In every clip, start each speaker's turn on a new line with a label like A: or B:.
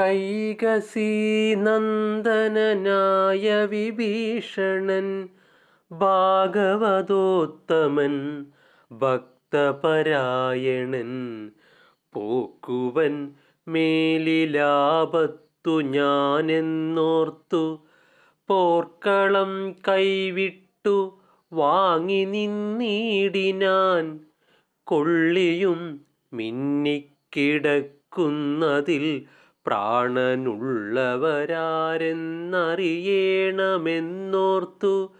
A: കൈകസീ നന്ദനനായ വിഭീഷണൻ ഭാഗവതോത്തമൻ ഭക്തപരായണൻ. പോക്കുവൻ മേലിലാപത്തു ഞാനെന്നോർത്തു പോർക്കളം കൈവിട്ടു വാങ്ങി നിന്നീടിനാൻ കൊള്ളിയും മിന്നിക്കിടക്കുന്നതിൽ പ്രാണനുള്ളവരാരെന്നറിയണമെന്നോർത്തു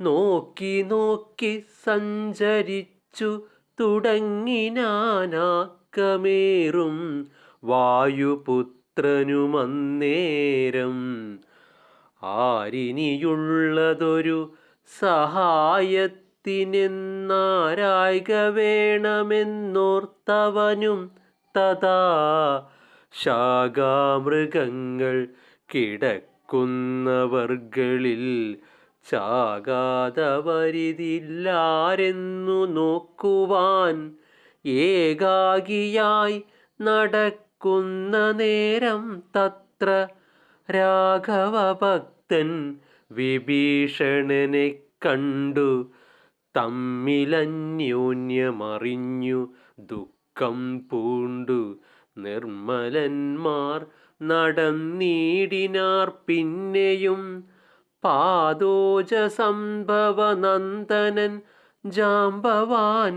A: നോക്കി നോക്കി സഞ്ചരിച്ചു തുടങ്ങിനാനാക്കമേറും വായുപുത്രനുമന്നേരം. ആരിനിയുള്ളതൊരു സഹായത്തിനെന്നാരായിക വേണമെന്നോർത്തവനും തഥാ ശാഖാമൃഗങ്ങൾ കിടക്കുന്നവർകളിൽ ചാകാതവരിതില്ലാരെന്നു നോക്കുവാൻ ഏകാഗിയായി നടക്കുന്ന നേരം തത്ര രാഘവഭക്തൻ വിഭീഷണനെ കണ്ടു. തമ്മിലന്യോന്യമറിഞ്ഞു ദുഃഖം പൂണ്ടു. നിർമ്മലന്മാർ നടന്നീടിനാർ പിന്നെയും പാദോജ സംഭവ ജാമ്പവാൻ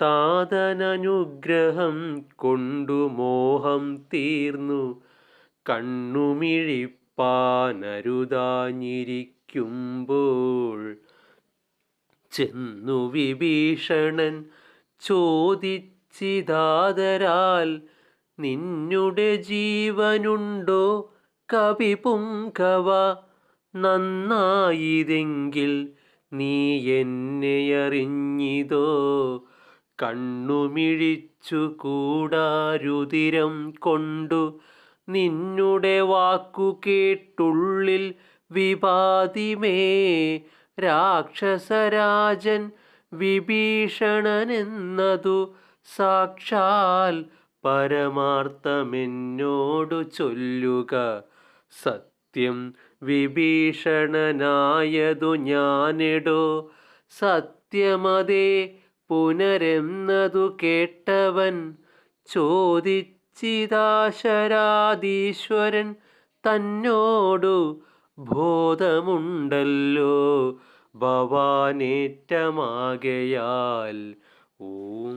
A: താതനനുഗ്രഹം കൊണ്ടു മോഹം തീർന്നു. കണ്ണുമിഴിപ്പാനരുതാഞ്ഞിരിക്കുമ്പോൾ ചെന്നു വിഭീഷണൻ ചോദിച്ചിതാതരാൽ നിന്നുടെ ജീവനുണ്ടോ? കവി പുങ്കവ നന്നായിതെങ്കിൽ നീ എന്നെ അറിഞ്ഞിതോ? കണ്ണുമിഴിച്ചു കൂടാരുതിരം കൊണ്ടു നിന്നുടെ വാക്കു കേട്ടുള്ളിൽ വിപാതിമേ. രാക്ഷസരാജൻ വിഭീഷണനെന്നതു സാക്ഷാൽ പരമാർത്ഥമെന്നോടു ചൊല്ലുക. സത്യം വിഭീഷണനായതു ഞാനെടോ. സത്യമതേ പുനരെന്നതു കേട്ടവൻ ചോദിച്ചിതാശരാധീശ്വരൻ തന്നോടു ബോധമുണ്ടല്ലോ. ഭവാനേറ്റമാകയാൽ ഓം